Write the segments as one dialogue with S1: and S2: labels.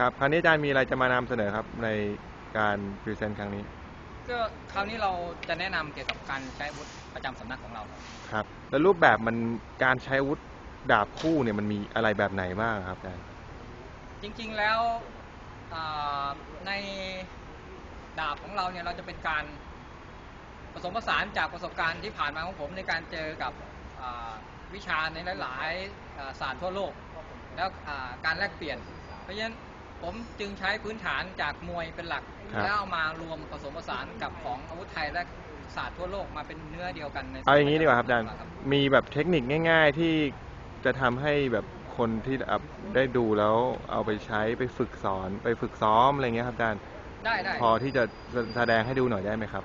S1: ครับคราวนี้อาจารย์มีอะไรจะมานำเสนอครับในการพรีเซนต์ครั้งนี้
S2: ก็คราวนี้เราจะแนะนำเกี่ยวกับการใช้อาวุธประจำสำนักของเรา
S1: ครับ แล้วรูปแบบมันการใช้อาวุธดาบคู่เนี่ยมันมีอะไรแบบไหนบ้างครับอาจารย์
S2: จริงๆแล้วอ่าในดาบของเราเนี่ยเราจะเป็นการผสมผสานจากประสบการณ์ที่ผ่านมาของผมในการเจอกับอ่าวิชาในหลายๆอ่าศาสตร์ทั่วโลก แล้วอ่าการแลกเปลี่ยน เพราะฉะนั้น ผมจึงใช้พื้นฐานจากมวยเป็นหลัก
S1: ครับ
S2: แล้วเอามารวมผสมผสานกับของอาวุธไทยและศาสตร์ทั่วโลกมาเป็นเนื้อเดียวกันใน
S1: เอาอย่างนี้ดีกว่าครับอาจารย์มีแบบเทคนิคง่าย ๆ ที่จะทำให้แบบคนที่ได้ดูแล้วเอาไปใช้ไปฝึกสอนไปฝึกซ้อมอะไรเงี้ยครับอาจารย์
S2: ได้ได้
S1: พอที่จะแสดงให้ดูหน่อยได้ไหมครับ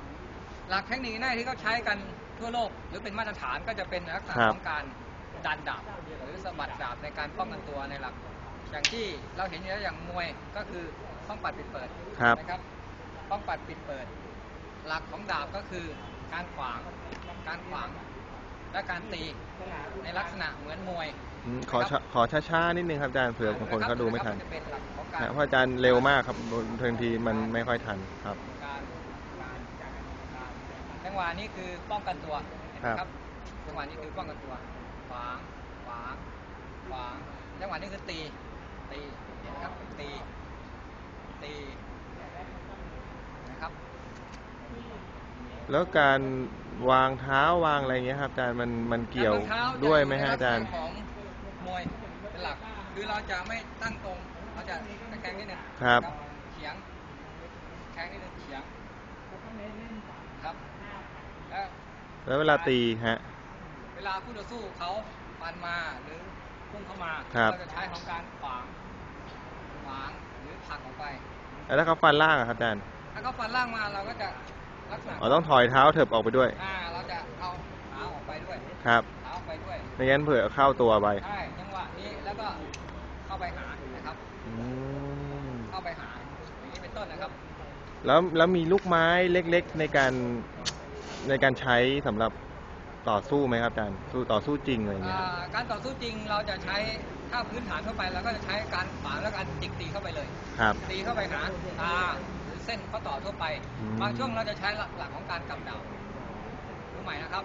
S2: หลักเทคนิคง่ายที่เขาใช้กันทั่วโลก หรือเป็นมาตรฐานก็จะเป็นลักษณะ
S1: ครับ
S2: ของการดันดาบหรือสะบัดดาบในการป้องกันตัวในหลัก อย่างที่เราเห็นอยู่แล้วอย่างมวยก็คือป้องปัดปิดเปิด
S1: ครับ
S2: นะครับป้องปัดปิดเปิด หลักของดาบก็คือการขวางการขวางและการตีในลักษณะเหมือนมวย
S1: อืมขอช้าขอช้าๆนิดนึงครับอาจารย์เผื่อบางคนเขาดูไม่ทันะ
S2: ครับจะเป็นหลักของการ
S1: นะเพราะอาจารย์เร็วมากครับบางทีมันไม่ค่อยทันครับ
S2: การการการการจังหวะนี้คือป้องกันตัวเห็นไหม
S1: ค
S2: ค
S1: รั
S2: รับ บจังหวะนี้คือป้องกันตัวขวางขวางขวางจังหวะนี้คือตี ตีเห็นไหมครับตีตีนะครับ
S1: แล้วการวางเท้าวางอะไรเงี้ยครับอาจารย์มันมันเกี่ยว
S2: แล้วรองท้าจ
S1: ด้วยไหม
S2: ใน
S1: ฮะ
S2: ลั
S1: อากจารย์
S2: ษณะของมวยเป็นหลักคือเราจะไม่ตั้งตรงเราจะตะแคงนิดหนึง
S1: ครับ
S2: เฉียงแข้งนิดหนึงเฉียงครับแล้ว
S1: แล้วเวลาตีฮะ
S2: เวลาคู่ต่อสู้เขาฟันมาหรือ พุ่งเข้ามา
S1: ครับ
S2: เราจะใช้ของการขวางขวางหรือผลักออกไป
S1: แล้วถ้าเขาฟันล่างอะครับอาจารย์
S2: ถ้าเขาฟันล่างมาเราก็จะลักษณะ
S1: อ๋อต้องถอยเท้าเถิบออกไปด้วย
S2: อ่าเราจะเอาเท้าออกไปด้วย
S1: ครับ
S2: เท้าออกไปด้วย
S1: ไม่งั้นเผื่อเข้าตัวไป
S2: ใช่จังหวะนี้แล้วก็เข้าไปหานะครับ
S1: อืม
S2: เข้าไปหาอย่างนี้เป็นต้นนะครับ
S1: แล้วแล้วมีลูกไม้เล็กๆในการในการใช้สำหรับ ต่อสู้ไหมครับอาจารย์สู้ต่อสู้จริงอะไรเงี้ย
S2: อ่าการต่อสู้จริงเราจะใช้ถ้าพื้นฐานทั่วไปเราก็จะใช้การขวางแล้วการจิกตีเข้าไปเลย
S1: ครับ
S2: ตีเข้าไปหาตาหรือเส้นข้อต่อทั่วไป
S1: อืม
S2: บางช่วงเราจะใช้หลักหลักของการกำดาบรู้ใหม่นะครับ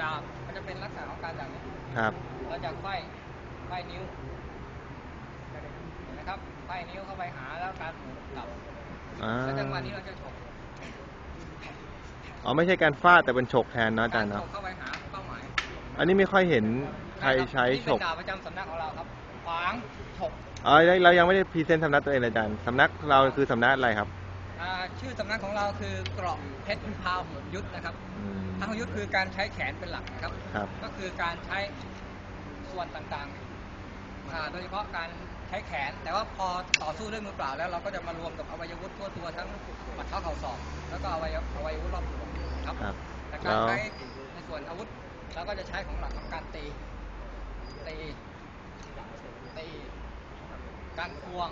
S2: ดาบมันจะเป็นลักษณะของการอย่างนี้
S1: ครับ
S2: เราจะไขว้ไขว้นิ้วเห็นไหมครับไขว้นิ้วเข้าไปหาแล้วการหมุนกลับ
S1: อ่า
S2: แล้วจังหวะนี้เราจะฉก
S1: อ๋อไม่ใช่การฟาดแต่เป็นฉกแทนเนอะอาจารย์
S2: ก
S1: เนาะ
S2: ฉกเข้าไปหาเป้าหมาย
S1: อันนี้ไม่ค่อยเห็นใครใช้
S2: นี่
S1: ฉ
S2: เป็น
S1: ก
S2: ดาบประจำสำนักของเราครับขวางฉก
S1: อ๋อเรายังไม่ได้พรีเซนต์สำนักตัวเองเลยอาจารย์สำนักเราคือสำนักอะไรครับ
S2: อ่าชื่อสำนักของเราคือเกราะเพชรพาวหงยุทธนะครับ
S1: อืม
S2: ทางหงยุทธคือการใช้แขนเป็นหลักนะครับ
S1: ครับ
S2: ก็คือการใช้ส่วนต่างๆอ่าโดยเฉพาะการใช้แขน แต่ว่าพอต่อสู้ด้วยมือเปล่าแล้วเราก็จะมารวมกับอวัยวะทั่วตัวทั้งหมัดเท้าเข่าศอกแล้วก็อวัยวะอวัยวะรอบตัว ครับ
S1: ครับ
S2: แต่การ
S1: แล้ว
S2: ใช้ในส่วนอาวุธเราก็จะใช้ของหลักของการตีตีตีการควง